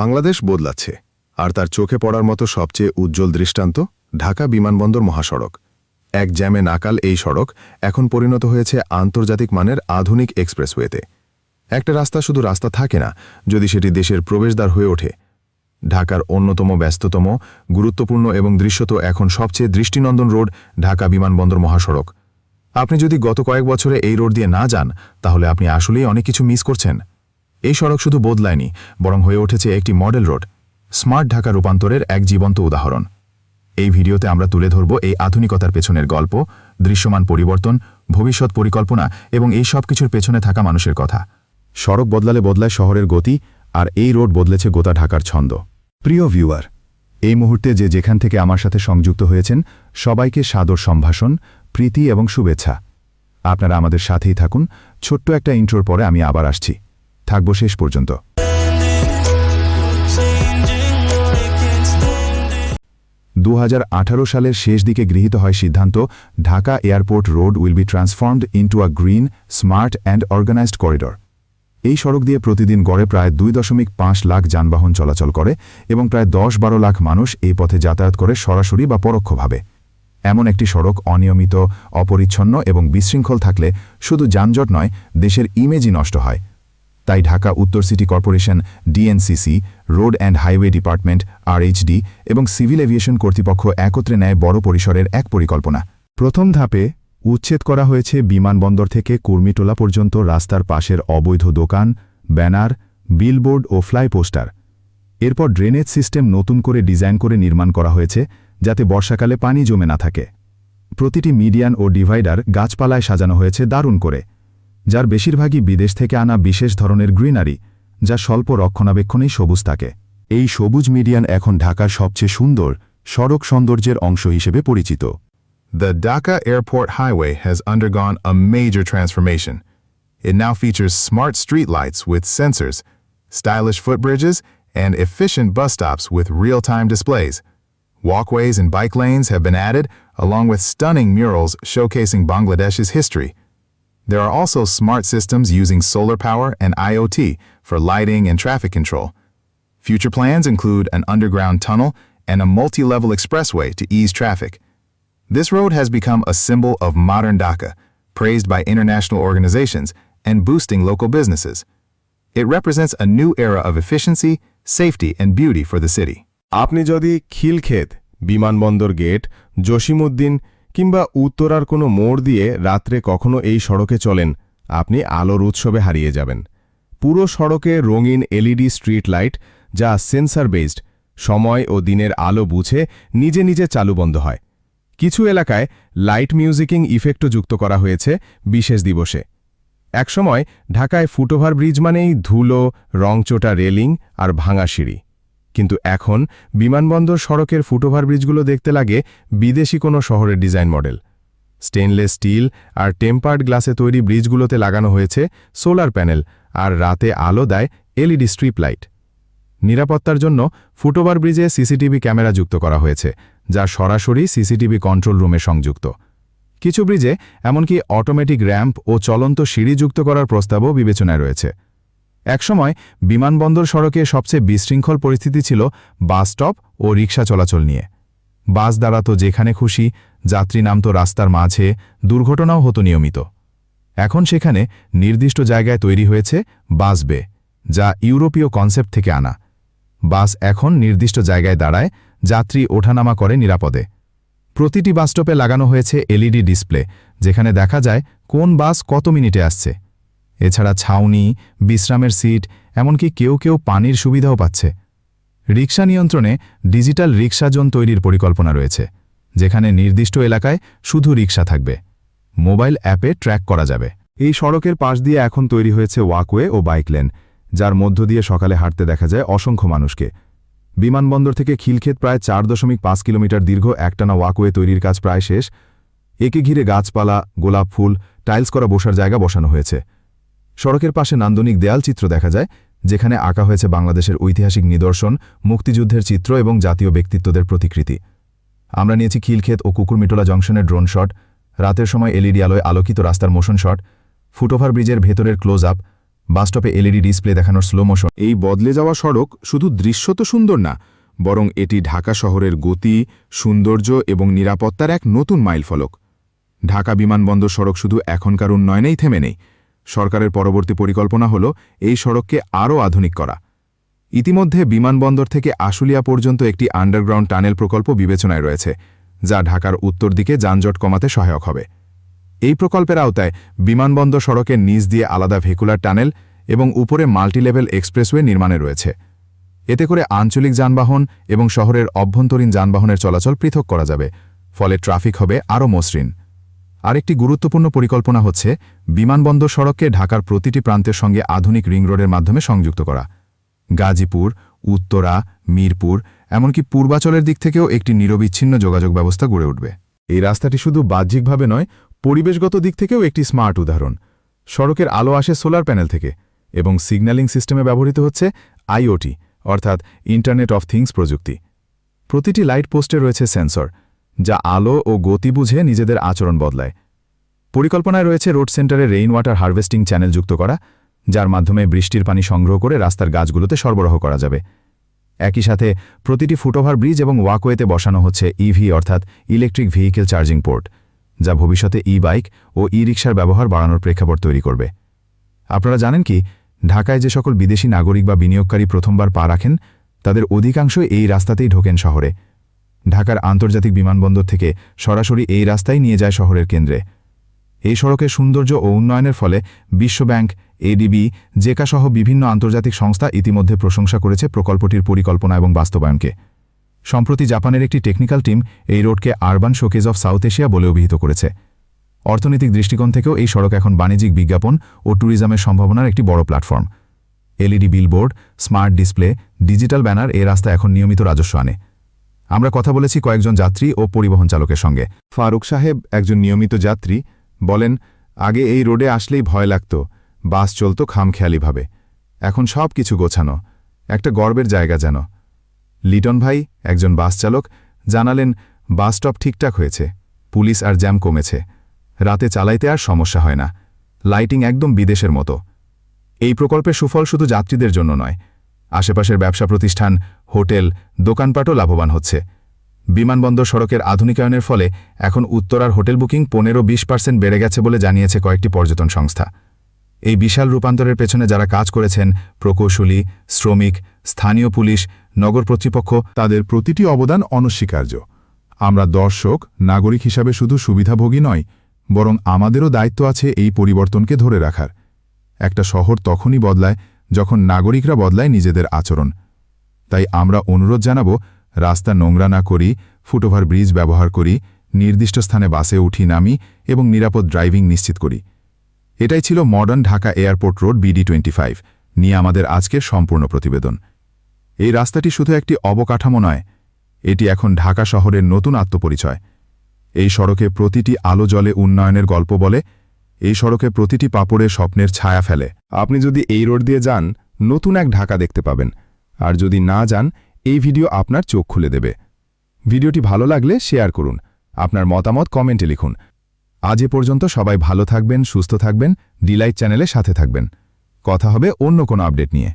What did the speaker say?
বাংলাদেশ বদলাচ্ছে। আর তার চোখে পড়ার মতো সবচেয়ে উজ্জ্বল দৃষ্টান্ত ঢাকা বিমানবন্দর মহাসড়ক। এক জ্যামে নাকাল এই সড়ক এখন পরিণত হয়েছে আন্তর্জাতিক মানের আধুনিক এক্সপ্রেসওয়েতে। একটা রাস্তা শুধু রাস্তা থাকে না, যদি সেটি দেশের প্রবেশদ্বার হয়ে ওঠে। ঢাকার অন্যতম ব্যস্ততম, গুরুত্বপূর্ণ এবং দৃশ্যত এখন সবচেয়ে দৃষ্টিনন্দন রোড ঢাকা বিমানবন্দর মহাসড়ক। আপনি যদি গত কয়েক বছরে এই রোড দিয়ে না যান, তাহলে আপনি আসলেই অনেক কিছু মিস করছেন। এই সড়ক শুধু বদলায়নি, বরং হয়ে উঠেছে একটি মডেল রোড, স্মার্ট ঢাকা রূপান্তরের এক জীবন্ত উদাহরণ। এই ভিডিওতে আমরা তুলে ধরব এই আধুনিকতার পেছনের গল্প, দৃশ্যমান পরিবর্তন, ভবিষ্যৎ পরিকল্পনা এবং এই সব কিছুর পেছনে থাকা মানুষের কথা। সড়ক বদলালে বদলায় শহরের গতি, আর এই রোড বদলেছে গোটা ঢাকার ছন্দ। প্রিয় ভিউয়ার, এই মুহূর্তে যে যেখান থেকে আমার সাথে সংযুক্ত হয়েছেন, সবাইকে সাদর সম্ভাষণ, প্রীতি এবং শুভেচ্ছা। আপনারা আমাদের সাথেই থাকুন। ছোট্ট একটা ইন্ট্রোর পরে আমি আবার আসছি। থাকব শেষ পর্যন্ত। দু সালের শেষ দিকে গৃহীত হয় সিদ্ধান্ত, Dhaka airport road will be transformed into a green, smart and organised corridor. এই সড়ক দিয়ে প্রতিদিন গড়ে প্রায় দুই দশমিক পাঁচ লাখ যানবাহন চলাচল করে এবং প্রায় দশ বারো লাখ মানুষ এই পথে যাতায়াত করে সরাসরি বা পরোক্ষভাবে। এমন একটি সড়ক অনিয়মিত, অপরিচ্ছন্ন এবং বিশৃঙ্খল থাকলে শুধু যানজট নয়, দেশের ইমেজই নষ্ট হয়। তাই ঢাকা উত্তর city corporation, DNCC, road and highway department, RHD এবং সিভিল এভিয়েশন কর্তৃপক্ষ একত্রে নেয় বড় পরিসরের এক পরিকল্পনা। প্রথম ধাপে উচ্ছেদ করা হয়েছে বিমানবন্দর থেকে কুর্মিটোলা পর্যন্ত রাস্তার পাশের অবৈধ দোকান, ব্যানার, বিলবোর্ড ও ফ্লাই পোস্টার এরপর ড্রেনেজ সিস্টেম নতুন করে ডিজাইন করে নির্মাণ করা হয়েছে যাতে বর্ষাকালে পানি জমে না থাকে। প্রতিটি মিডিয়ান ও ডিভাইডার গাছপালায় সাজানো হয়েছে দারুণ করে। যার বেশিরভাগই বিদেশ থেকে আনা বিশেষ ধরনের গ্রিনারি যা স্বল্প রক্ষণাবেক্ষণেই সবুজ থাকে এই সবুজ মিডিয়ান এখন ঢাকার সবচেয়ে সুন্দর সড়ক সৌন্দর্যের অংশ হিসেবে পরিচিত The Dhaka Airport Highway has undergone a major transformation. It now features smart streetlights with sensors, stylish footbridges, and efficient bus stops with real-time displays. Walkways and bike lanes have been added, along with stunning murals showcasing Bangladesh's history. There are also smart systems using solar power and IoT for lighting and traffic control. Future plans include an underground tunnel and a multi-level expressway to ease traffic. This road has become a symbol of modern Dhaka, praised by international organizations and boosting local businesses. It represents a new era of efficiency, safety, and beauty for the city. আপনি যদি খিলক্ষেত বিমানবন্দর gate Jasimuddin কিংবা উত্তরার কোনো মোড় দিয়ে রাত্রে কখনো এই সড়কে চলেন, আপনি আলোর উৎসবে হারিয়ে যাবেন। পুরো সড়কে রঙিন এলইডি স্ট্রিট লাইট যা সেন্সার বেসড সময় ও দিনের আলো বুঝে নিজে নিজে চালু বন্ধ হয়। কিছু এলাকায় লাইট মিউজিকিং ইফেক্টও যুক্ত করা হয়েছে বিশেষ দিবসে। একসময় ঢাকায় ফুটওভার ব্রিজ মানেই ধুলো, রংচোটা রেলিং আর ভাঙা সিঁড়ি। কিন্তু এখন বিমানবন্দর সড়কের ফুটওভার ব্রিজগুলো দেখতে লাগে বিদেশি কোনো শহরের ডিজাইন মডেল। স্টেনলেস স্টিল আর টেম্পার্ড গ্লাসে তৈরি ব্রিজগুলোতে লাগানো হয়েছে সোলার প্যানেল আর রাতে আলো দেয় এলইডি স্ট্রিপ লাইট। নিরাপত্তার জন্য ফুটওভার ব্রিজে সিসিটিভি ক্যামেরা যুক্ত করা হয়েছে, যা সরাসরি সিসিটিভি কন্ট্রোল রুমে সংযুক্ত। কিছু ব্রিজে এমনকি অটোমেটিক র্যাম্প ও চলন্ত সিঁড়ি যুক্ত করার প্রস্তাবও বিবেচনায় রয়েছে। একসময় বিমানবন্দর সড়কে সবচেয়ে বিশৃঙ্খল পরিস্থিতি ছিল বাস স্টপ ও রিক্সা চলাচল নিয়ে। বাস দাঁড়াতো যেখানে খুশি, যাত্রী নামতো রাস্তার মাঝে, দুর্ঘটনাও হতো নিয়মিত। এখন সেখানে নির্দিষ্ট জায়গায় তৈরি হয়েছে বাস বে, যা ইউরোপীয় কনসেপ্ট থেকে আনা। বাস এখন নির্দিষ্ট জায়গায় দাঁড়ায়, যাত্রী ওঠানামা করে নিরাপদে। প্রতিটি বাসস্টপে লাগানো হয়েছে এলইডি ডিসপ্লে, যেখানে দেখা যায় কোন বাস কত মিনিটে আসছে। এছাড়া ছাউনি, বিশ্রামের সিট, এমনকি কেউ কেউ পানির সুবিধাও পাচ্ছে। রিক্সা নিয়ন্ত্রণে ডিজিটাল রিক্সা জোন তৈরির পরিকল্পনা রয়েছে, যেখানে নির্দিষ্ট এলাকায় শুধু রিক্সা থাকবে। মোবাইল অ্যাপে ট্র্যাক করা যাবে। এই সড়কের পাশ দিয়ে এখন তৈরি হয়েছে ওয়াকওয়ে ও বাইক লেন, যার মধ্য দিয়ে সকালে হাঁটতে দেখা যায় অসংখ্য মানুষকে। বিমানবন্দর থেকে খিলক্ষেত প্রায় চার দশমিক পাঁচ কিলোমিটার দীর্ঘ একটানা ওয়াকওয়ে তৈরির কাজ প্রায় শেষ। একে ঘিরে গাছপালা, গোলাপ ফুল, টাইলস করা বসার জায়গা বসানো হয়েছে। সড়কের পাশে নান্দনিক দেয়ালচিত্র দেখা যায়, যেখানে আঁকা হয়েছে বাংলাদেশের ঐতিহাসিক নিদর্শন, মুক্তিযুদ্ধের চিত্র এবং জাতীয় ব্যক্তিত্বদের প্রতিকৃতি। আমরা নিয়েছি খিলক্ষেত ও কুকুরমিটোলা জংশনের ড্রোন শট, রাতের সময় এলইডি আলোয় আলোকিত রাস্তার মোশন শট, ফুটওভার ব্রিজের ভেতরের ক্লোজ আপ বাসস্টপে এলইডি ডিসপ্লে দেখানোর স্লো মোশন। এই বদলে যাওয়া সড়ক শুধু দৃশ্য তো সুন্দর না, বরং এটি ঢাকা শহরের গতি, সৌন্দর্য এবং নিরাপত্তার এক নতুন মাইলফলক। ঢাকা বিমানবন্দর সড়ক শুধু এখনকার উন্নয়নেই থেমে নেই। সরকারের পরবর্তী পরিকল্পনা হল এই সড়ককে আরও আধুনিক করা। ইতিমধ্যে বিমানবন্দর থেকে আশুলিয়া পর্যন্ত একটি আন্ডারগ্রাউন্ড টানেল প্রকল্প বিবেচনায় রয়েছে, যা ঢাকার উত্তর দিকে যানজট কমাতে সহায়ক হবে। এই প্রকল্পের আওতায় বিমানবন্দর সড়কের নিচ দিয়ে আলাদা ভেকুলার টানেল এবং উপরে মাল্টিলেভেল এক্সপ্রেসওয়ে নির্মাণে রয়েছে। এতে করে আঞ্চলিক যানবাহন এবং শহরের অভ্যন্তরীণ যানবাহনের চলাচল পৃথক করা যাবে, ফলে ট্রাফিক হবে আরও মসৃণ। আরেকটি গুরুত্বপূর্ণ পরিকল্পনা হচ্ছে বিমানবন্দর সড়ককে ঢাকার প্রতিটি প্রান্তের সঙ্গে আধুনিক রিং রোডের মাধ্যমে সংযুক্ত করা। গাজীপুর, উত্তরা, মিরপুর, এমনকি পূর্বাচলের দিক থেকেও একটি নিরবিচ্ছিন্ন যোগাযোগ ব্যবস্থা গড়ে উঠবে। এই রাস্তাটি শুধু বাহ্যিকভাবে নয়, পরিবেশগত দিক থেকেও একটি স্মার্ট উদাহরণ। সড়কের আলো আসে সোলার প্যানেল থেকে এবং সিগন্যালিং সিস্টেমে ব্যবহৃত হচ্ছে আইওটি অর্থাৎ ইন্টারনেট অফ থিংস প্রযুক্তি। প্রতিটি লাইট পোস্টে রয়েছে সেন্সর যা আলো ও গতি বুঝে নিজেদের আচরণ বদলায়। পরিকল্পনায় রয়েছে রোড সেন্টারে রেইন ওয়াটার হারভেস্টিং চ্যানেল যুক্ত করা, যার মাধ্যমে বৃষ্টির পানি সংগ্রহ করে রাস্তার গাছগুলোতে সরবরাহ করা যাবে। একই সাথে প্রতিটি ফুটওভার ব্রিজ এবং ওয়াকওয়েতে বসানো হচ্ছে ইভি অর্থাৎ ইলেকট্রিক ভেহিকেল চার্জিং পোর্ট, যা ভবিষ্যতে ই বাইক ও ই রিকশার ব্যবহার বাড়ানোর প্রেক্ষাপট তৈরি করবে। আপনারা জানেন কি, ঢাকায় যে সকল বিদেশি নাগরিক বা বিনিয়োগকারী প্রথমবার পা রাখেন, তাদের অধিকাংশই এই রাস্তাতেই ঢোকেন শহরে। ঢাকার আন্তর্জাতিক বিমানবন্দর থেকে সরাসরি এই রাস্তায় নিয়ে যায় শহরের কেন্দ্রে। এই সড়কের সৌন্দর্য ও উন্নয়নের ফলে বিশ্বব্যাংক, এডিবি জেকা সহ বিভিন্ন আন্তর্জাতিক সংস্থা ইতিমধ্যে প্রশংসা করেছে প্রকল্পটির পরিকল্পনা এবং বাস্তবায়নকে। সম্প্রতি জাপানের একটি টেকনিক্যাল টিম এই রোডকে urban showcase of South Asia বলে অভিহিত করেছে। অর্থনৈতিক দৃষ্টিকোণ থেকেও এই সড়ক এখন বাণিজ্যিক বিজ্ঞাপন ও ট্যুরিজমের সম্ভাবনার একটি বড় platform. LED billboard, smart display, digital banner এ রাস্তা এখন নিয়মিত রাজস্ব আনে। আমরা কথা বলেছি কয়েকজন যাত্রী ও পরিবহন চালকের সঙ্গে। ফারুক সাহেব একজন নিয়মিত যাত্রী, বলেন, আগে এই রোডে আসলেই ভয় লাগত, বাস চলত খামখেয়ালিভাবে এখন সব কিছু গোছানো, একটা গর্বের জায়গা যেন। লিটন ভাই, একজন বাস চালক, জানালেন, বাস স্টপ ঠিকঠাক হয়েছে, পুলিশ আর জ্যাম কমেছে, রাতে চালাইতে আর সমস্যা হয় না, লাইটিং একদম বিদেশের মতো। এই প্রকল্পের সুফল শুধু যাত্রীদের জন্য নয় আশেপাশের ব্যবসা প্রতিষ্ঠান, হোটেল, দোকানপাটও লাভবান হচ্ছে। বিমানবন্দর সড়কের আধুনিকায়নের ফলে এখন উত্তরার হোটেল বুকিং পনেরো বিশ পার্সেন্ট বেড়ে গেছে বলে জানিয়েছে কয়েকটি পর্যটন সংস্থা। এই বিশাল রূপান্তরের পেছনে যারা কাজ করেছেন, প্রকৌশলী, শ্রমিক, স্থানীয় পুলিশ, নগর কর্তৃপক্ষ তাদের প্রতিটি অবদান অনস্বীকার্য। আমরা দর্শক, নাগরিক হিসাবে শুধু সুবিধাভোগী নয়, বরং আমাদেরও দায়িত্ব আছে এই পরিবর্তনকে ধরে রাখার। একটা শহর তখনই বদলায় যখন নাগরিকরা বদলায় নিজেদের আচরণ। তাই আমরা অনুরোধ জানাব, রাস্তা নোংরা না করি, ফুটওভার ব্রিজ ব্যবহার করি, নির্দিষ্ট স্থানে বাসে উঠি, নামি এবং নিরাপদ ড্রাইভিং নিশ্চিত করি। এটাই ছিল modern Dhaka airport road BD twenty five নিয়ে আমাদের আজকের সম্পূর্ণ প্রতিবেদন। এই রাস্তাটি শুধু একটি অবকাঠামো নয়, এটি এখন ঢাকা শহরের নতুন আত্মপরিচয়। এই সড়কে প্রতিটি আলো জলে উন্নয়নের গল্প বলে এই সড়কে প্রতিটি পাপড়ে স্বপ্নের ছায়া ফেলে। আপনি যদি এই রোড দিয়ে যান, নতুন এক ঢাকা দেখতে পাবেন। আর যদি না যান, এই ভিডিও আপনার চোখ খুলে দেবে। ভিডিওটি ভালো লাগলে শেয়ার করুন। আপনার মতামত কমেন্টে লিখুন। আজ এ পর্যন্ত সবাই ভালো থাকবেন, সুস্থ থাকবেন। ডিলাইট চ্যানেলে সাথে থাকবেন। কথা হবে অন্য কোনো আপডেট নিয়ে।